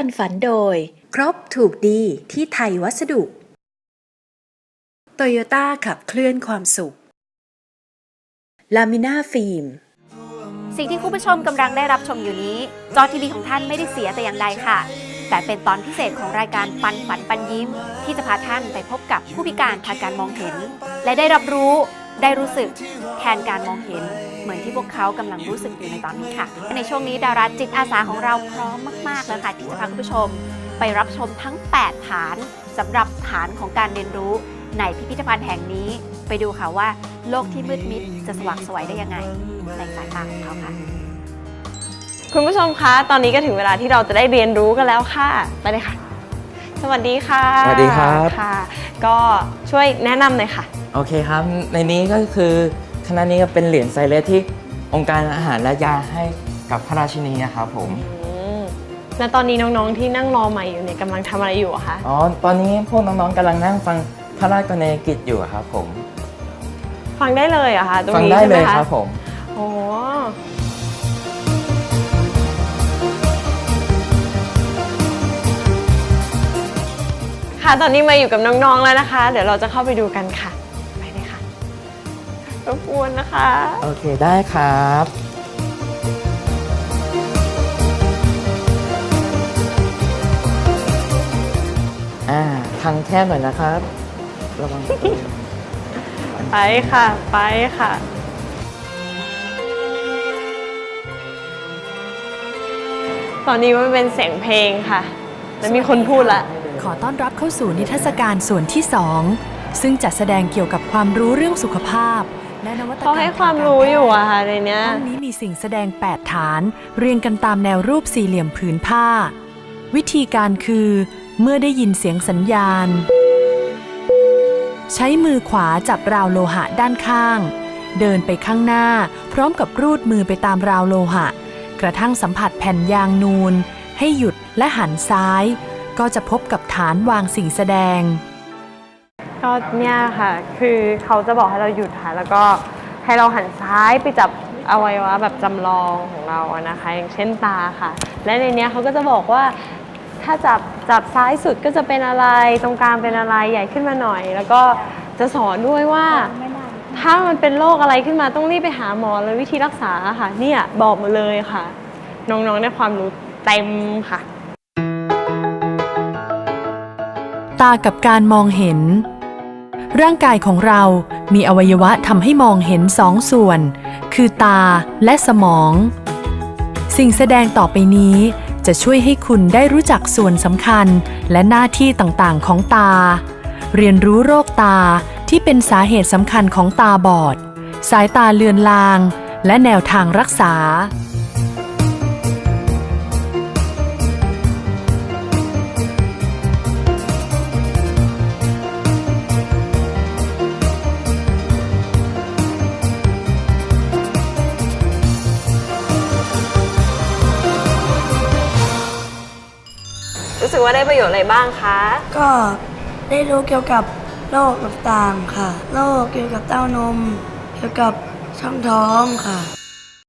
ันฝันโดย ครบถูกดีที่ไทยวัสดุโตโยต้าขับเคลื่อนความสุข ลามิน่าฟิล์ม สิ่งที่คุณผู้ชมกำลังได้รับชมอยู่นี้ จอทีวีของท่านไม่ได้เสียแต่อย่างใดค่ะ แต่เป็นตอนพิเศษของรายการปันฝันปันยิ้ม ที่จะพาท่านไปพบกับผู้พิการทางการมองเห็น และได้รับรู้ ได้รู้สึก แทนการมองเห็น เหมือนที่พวกเขากำลังรู้สึกอยู่ในตอนนี้ค่ะและในช่วงนี้ดาราจิตอาสาของเราพร้อมมากๆแล้วค่ะที่จะพาคุณผู้ชม ไปรับชมทั้ง 8 ฐานสำหรับฐานของการเรียนรู้ในพิพิธภัณฑ์แห่งนี้ไปดูค่ะว่า โลกที่มืดมิดจะสว่างไสวยได้ยังไงในสายตาของเขาค่ะ คุณผู้ชมคะ ตอนนี้ก็ถึงเวลาที่เราจะได้เรียนรู้กันแล้วค่ะไปเลยค่ะ สวัสดีค่ะ สวัสดีครับค่ะ ก็ช่วยแนะนำหน่อยค่ะ โอเคครับ ในนี้ก็คือ คณะนี้ก็เป็นเหรียญไซเลสที่องค์การอาหารและยาให้กับพระราชินีนะครับผม อืมแล้วตอนนี้น้องๆที่นั่งรอใหม่อยู่เนี่ยกำลังทำอะไรอยู่อะคะ อ๋อ ตอนนี้พวกน้องๆกำลังนั่งฟังพระราชกรณียกิจอยู่ครับผม ฟังได้เลยเหรอะคะตรงฟังนี้ได้ใช่ไหเลมยคะครับผม โอ้ค่ะตอนนี้มาอยู่กับน้องๆแล้วนะคะ เดี๋ยวเราจะเข้าไปดูกันค่ะไปเลยค่ะ รบกวนนะคะ โอเคได้ครับ อ่าทางแคบหน่อยนะครับ ระวังตัวไปค่ะ ไปค่ะ ตอนนี้มันเป็นเสียงเพลงค่ะ แล้วมีคนพูดละ ขอต้อนรับเข้าสู่นิทรรศการส่วนที่ 2 ซึ่งจัดแสดงเกี่ยวกับความรู้เรื่องสุขภาพ และนวัตกรรมเขาให้ความรู้อยู่อะค่ะในเนี้ยห้องนี้มีสิ่งแสดง 8 ฐาน เรียงกันตามแนวรูปสี่เหลี่ยมผืนผ้า วิธีการคือ เมื่อได้ยินเสียงสัญญาณ ใช้มือขวาจับราวโลหะด้านข้าง เดินไปข้างหน้า พร้อมกับรูดมือไปตามราวโลหะ กระทั่งสัมผัสแผ่นยางนูน ให้หยุดและหันซ้าย ก็จะพบกับฐานวางสิ่งแสดง ก็เนี่ยค่ะ คือเขาจะบอกให้เราหยุดค่ะ แล้วก็ให้เราหันซ้ายไปจับอวัยวะแบบจำลองของเราอะนะคะ อย่างเช่นตาค่ะ และในเนี้ยเขาก็จะบอกว่า ถ้าจับจับซ้ายสุดก็จะเป็นอะไร ตรงกลางเป็นอะไรใหญ่ขึ้นมาหน่อย แล้วก็จะสอนด้วยว่า ถ้ามันเป็นโรคอะไรขึ้นมาต้องรีบไปหาหมอเลยวิธีรักษาค่ะ เนี่ยบอกมาเลยค่ะ น้องๆได้ความรู้เต็มค่ะ ตากับการมองเห็น ร่างกายของเรามีอวัยวะทำให้มองเห็นสองส่วน คือตาและสมอง สิ่งแสดงต่อไปนี้ จะช่วยให้คุณได้รู้จักส่วนสำคัญและหน้าที่ต่างๆของตา เรียนรู้โรคตาที่เป็นสาเหตุสำคัญของตาบอด สายตาเลือนลาง และแนวทางรักษา รู้สึกว่าได้ประโยชน์อะไรบ้างคะ ก็ได้รู้เกี่ยวกับโรคต่างๆค่ะ โรคเกี่ยวกับเต้านม เกี่ยวกับช่องท้องค่ะ